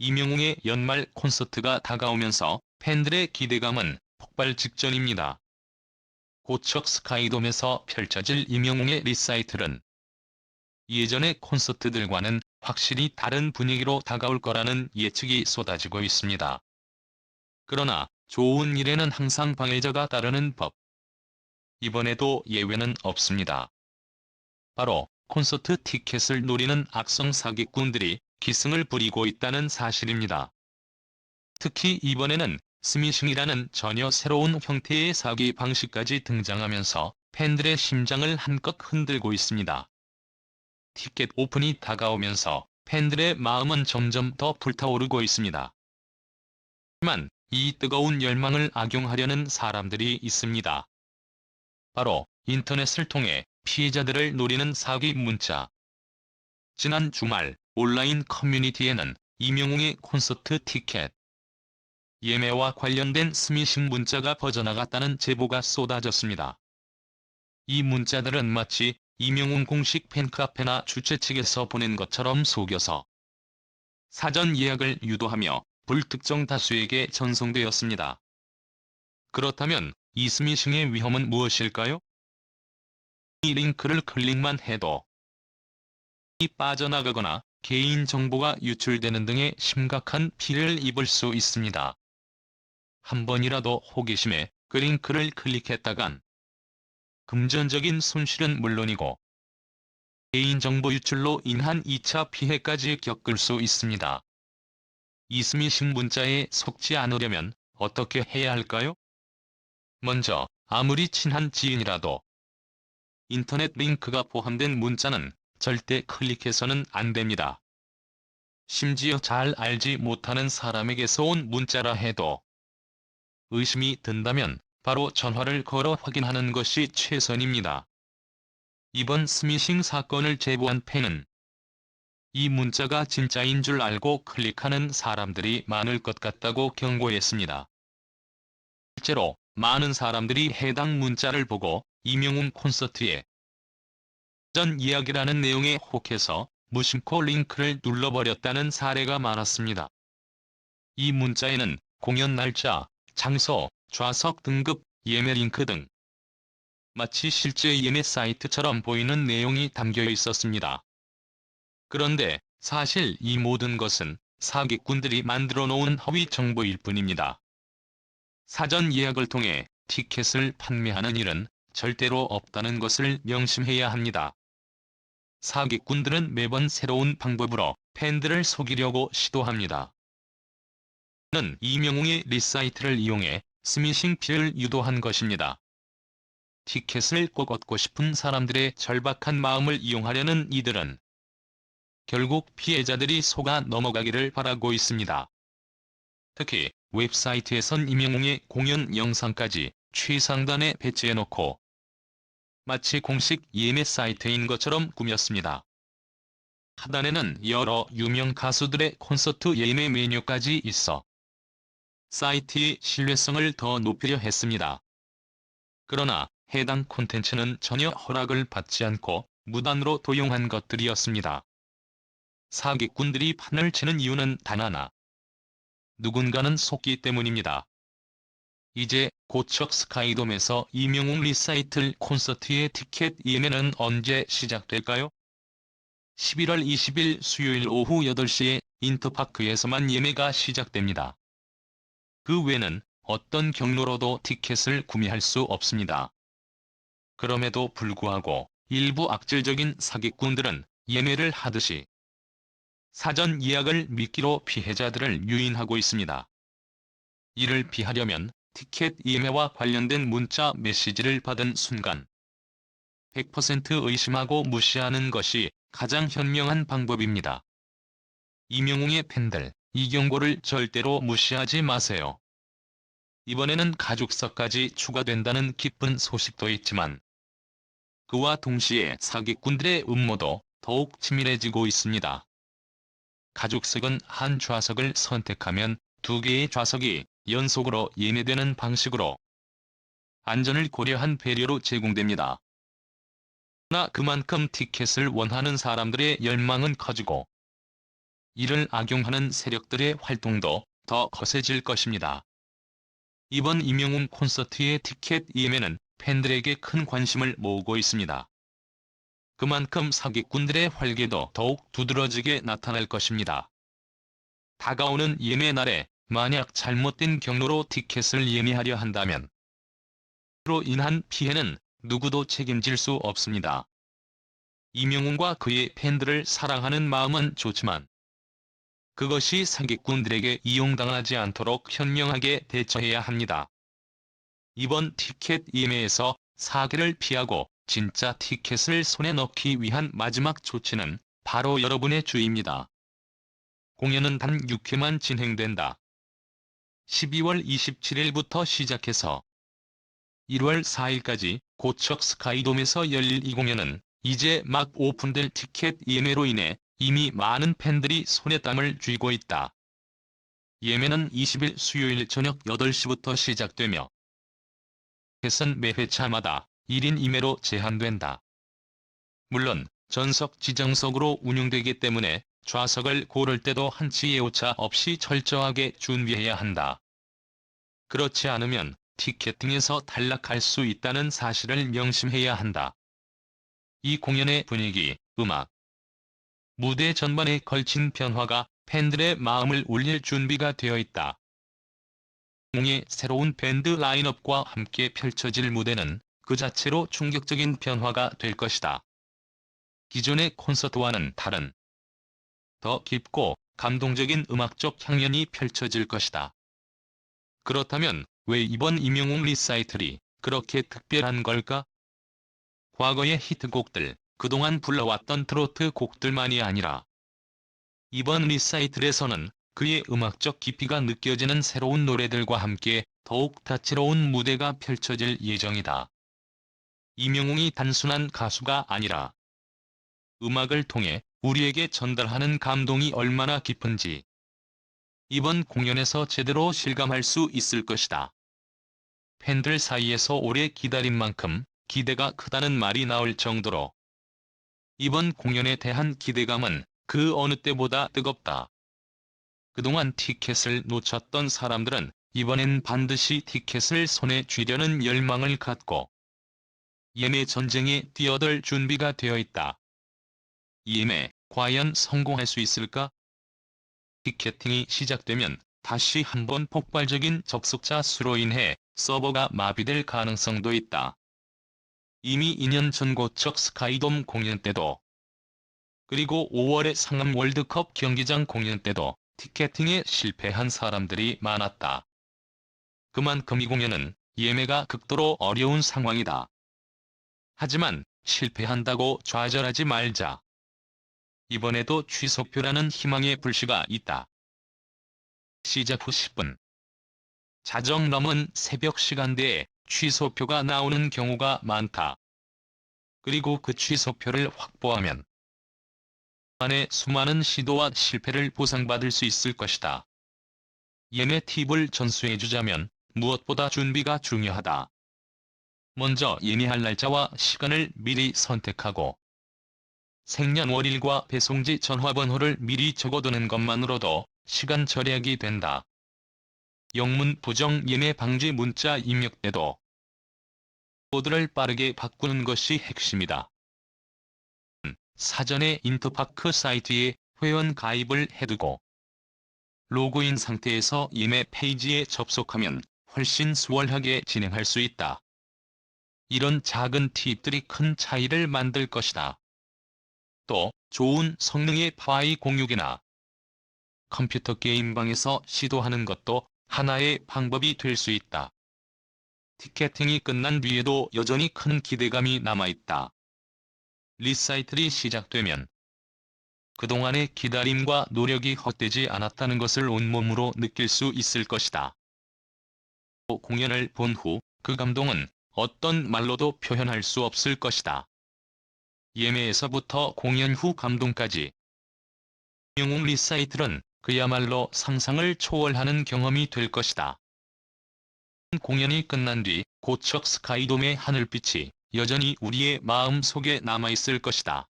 이명웅의 연말 콘서트가 다가오면서 팬들의 기대감은 폭발 직전입니다. 고척 스카이돔에서 펼쳐질 이명웅의 리사이틀은 예전의 콘서트들과는 확실히 다른 분위기로 다가올 거라는 예측이 쏟아지고 있습니다. 그러나 좋은 일에는 항상 방해자가 따르는 법. 이번에도 예외는 없습니다. 바로 콘서트 티켓을 노리는 악성 사기꾼들이 기승을 부리고 있다는 사실입니다. 특히 이번에는 스미싱이라는 전혀 새로운 형태의 사기 방식까지 등장하면서 팬들의 심장을 한껏 흔들고 있습니다. 티켓 오픈이 다가오면서 팬들의 마음은 점점 더 불타오르고 있습니다. 하지만 이 뜨거운 열망을 악용하려는 사람들이 있습니다. 바로 인터넷을 통해 피해자들을 노리는 사기 문자. 지난 주말 온라인 커뮤니티에는 이명웅의 콘서트 티켓 예매와 관련된 스미싱 문자가 퍼져나갔다는 제보가 쏟아졌습니다. 이 문자들은 마치 이명웅 공식 팬카페나 주최 측에서 보낸 것처럼 속여서 사전 예약을 유도하며 불특정 다수에게 전송되었습니다. 그렇다면 이 스미싱의 위험은 무엇일까요? 이 링크를 클릭만 해도 이 빠져나가거나 개인 정보가 유출되는 등의 심각한 피해를 입을 수 있습니다. 한 번이라도 호기심에 그 링크를 클릭했다간 금전적인 손실은 물론이고 개인정보 유출로 인한 2차 피해까지 겪을 수 있습니다. 이스미싱 문자에 속지 않으려면 어떻게 해야 할까요? 먼저 아무리 친한 지인이라도 인터넷 링크가 포함된 문자는 절대 클릭해서는 안 됩니다. 심지어 잘 알지 못하는 사람에게서 온 문자라 해도 의심이 든다면 바로 전화를 걸어 확인하는 것이 최선입니다. 이번 스미싱 사건을 제보한 팬은 이 문자가 진짜인 줄 알고 클릭하는 사람들이 많을 것 같다고 경고했습니다. 실제로 많은 사람들이 해당 문자를 보고 이명웅 콘서트에 전 이야기라는 내용에 혹해서 무심코 링크를 눌러버렸다는 사례가 많았습니다. 이 문자에는 공연 날짜, 장소, 좌석 등급, 예매 링크 등 마치 실제 예매 사이트처럼 보이는 내용이 담겨 있었습니다. 그런데 사실 이 모든 것은 사기꾼들이 만들어 놓은 허위 정보일 뿐입니다. 사전 예약을 통해 티켓을 판매하는 일은 절대로 없다는 것을 명심해야 합니다. 사기꾼들은 매번 새로운 방법으로 팬들을 속이려고 시도합니다. 는 이명웅의 리사이트를 이용해 스미싱 피를 유도한 것입니다. 티켓을 꼭 얻고 싶은 사람들의 절박한 마음을 이용하려는 이들은 결국 피해자들이 속아 넘어가기를 바라고 있습니다. 특히 웹사이트에선 이명웅의 공연 영상까지 최상단에 배치해놓고 마치 공식 예매 사이트인 것처럼 꾸몄습니다. 하단에는 여러 유명 가수들의 콘서트 예매 메뉴까지 있어 사이트의 신뢰성을 더 높이려 했습니다. 그러나 해당 콘텐츠는 전혀 허락을 받지 않고 무단으로 도용한 것들이었습니다. 사기꾼들이 판을 치는 이유는 단 하나. 누군가는 속기 때문입니다. 이제 고척 스카이돔에서 이명웅 리사이틀 콘서트의 티켓 예매는 언제 시작될까요? 11월 20일 수요일 오후 8시에 인터파크에서만 예매가 시작됩니다. 그 외에는 어떤 경로로도 티켓을 구매할 수 없습니다. 그럼에도 불구하고 일부 악질적인 사기꾼들은 예매를 하듯이 사전 예약을 미끼로 피해자들을 유인하고 있습니다. 이를 피하려면 티켓 예매와 관련된 문자 메시지를 받은 순간 100% 의심하고 무시하는 것이 가장 현명한 방법입니다. 이명웅의 팬들, 이 경고를 절대로 무시하지 마세요. 이번에는 가족사까지 추가된다는 기쁜 소식도 있지만 그와 동시에 사기꾼들의 음모도 더욱 치밀해지고 있습니다. 가족석은 한 좌석을 선택하면 두 개의 좌석이 연속으로 예매되는 방식으로 안전을 고려한 배려로 제공됩니다. 그러나 그만큼 티켓을 원하는 사람들의 열망은 커지고 이를 악용하는 세력들의 활동도 더 거세질 것입니다. 이번 임영웅 콘서트의 티켓 예매는 팬들에게 큰 관심을 모으고 있습니다. 그만큼 사기꾼들의 활개도 더욱 두드러지게 나타날 것입니다. 다가오는 예매 날에 만약 잘못된 경로로 티켓을 예매하려 한다면 로 인한 피해는 누구도 책임질 수 없습니다. 이명웅과 그의 팬들을 사랑하는 마음은 좋지만 그것이 사기꾼들에게 이용당하지 않도록 현명하게 대처해야 합니다. 이번 티켓 예매에서 사기를 피하고 진짜 티켓을 손에 넣기 위한 마지막 조치는 바로 여러분의 주의입니다. 공연은 단 6회만 진행된다. 12월 27일부터 시작해서 1월 4일까지 고척 스카이돔에서 열릴 이 공연은 이제 막 오픈될 티켓 예매로 인해 이미 많은 팬들이 손에 땀을 쥐고 있다. 예매는 20일 수요일 저녁 8시부터 시작되며 햇은 매 회차마다 1인 2매로 제한된다. 물론 전석 지정석으로 운영되기 때문에 좌석을 고를 때도 한치의 오차 없이 철저하게 준비해야 한다. 그렇지 않으면 티켓팅에서 탈락할 수 있다는 사실을 명심해야 한다. 이 공연의 분위기, 음악, 무대 전반에 걸친 변화가 팬들의 마음을 울릴 준비가 되어 있다. 웅의 새로운 밴드 라인업과 함께 펼쳐질 무대는 그 자체로 충격적인 변화가 될 것이다. 기존의 콘서트와는 다른 더 깊고 감동적인 음악적 향연이 펼쳐질 것이다. 그렇다면 왜 이번 임영웅 리사이틀이 그렇게 특별한 걸까? 과거의 히트곡들, 그동안 불러왔던 트로트 곡들만이 아니라 이번 리사이틀에서는 그의 음악적 깊이가 느껴지는 새로운 노래들과 함께 더욱 다채로운 무대가 펼쳐질 예정이다. 이명웅이 단순한 가수가 아니라 음악을 통해 우리에게 전달하는 감동이 얼마나 깊은지 이번 공연에서 제대로 실감할 수 있을 것이다. 팬들 사이에서 오래 기다린 만큼 기대가 크다는 말이 나올 정도로 이번 공연에 대한 기대감은 그 어느 때보다 뜨겁다. 그동안 티켓을 놓쳤던 사람들은 이번엔 반드시 티켓을 손에 쥐려는 열망을 갖고 예매 전쟁에 뛰어들 준비가 되어 있다. 예매, 과연 성공할 수 있을까? 티켓팅이 시작되면 다시 한번 폭발적인 접속자 수로 인해 서버가 마비될 가능성도 있다. 이미 2년 전 고척 스카이돔 공연 때도 그리고 5월의 상암 월드컵 경기장 공연 때도 티켓팅에 실패한 사람들이 많았다. 그만큼 이 공연은 예매가 극도로 어려운 상황이다. 하지만 실패한다고 좌절하지 말자. 이번에도 취소표라는 희망의 불씨가 있다. 시작 후 10분. 자정 넘은 새벽 시간대에 취소표가 나오는 경우가 많다. 그리고 그 취소표를 확보하면 안에 수많은 시도와 실패를 보상받을 수 있을 것이다. 예매 팁을 전수해주자면 무엇보다 준비가 중요하다. 먼저 예매할 날짜와 시간을 미리 선택하고 생년월일과 배송지 전화번호를 미리 적어두는 것만으로도 시간 절약이 된다. 영문 부정 예매 방지 문자 입력 때도 코드를 빠르게 바꾸는 것이 핵심이다. 사전에 인터파크 사이트에 회원 가입을 해두고 로그인 상태에서 예매 페이지에 접속하면 훨씬 수월하게 진행할 수 있다. 이런 작은 팁들이 큰 차이를 만들 것이다. 또 좋은 성능의 파이 공유기나 컴퓨터 게임방에서 시도하는 것도 하나의 방법이 될 수 있다. 티켓팅이 끝난 뒤에도 여전히 큰 기대감이 남아있다. 리사이틀이 시작되면 그동안의 기다림과 노력이 헛되지 않았다는 것을 온몸으로 느낄 수 있을 것이다. 공연을 본 후 그 감동은 어떤 말로도 표현할 수 없을 것이다. 예매에서부터 공연 후 감동까지 영웅 리사이틀은 그야말로 상상을 초월하는 경험이 될 것이다. 공연이 끝난 뒤 고척 스카이돔의 하늘빛이 여전히 우리의 마음 속에 남아있을 것이다.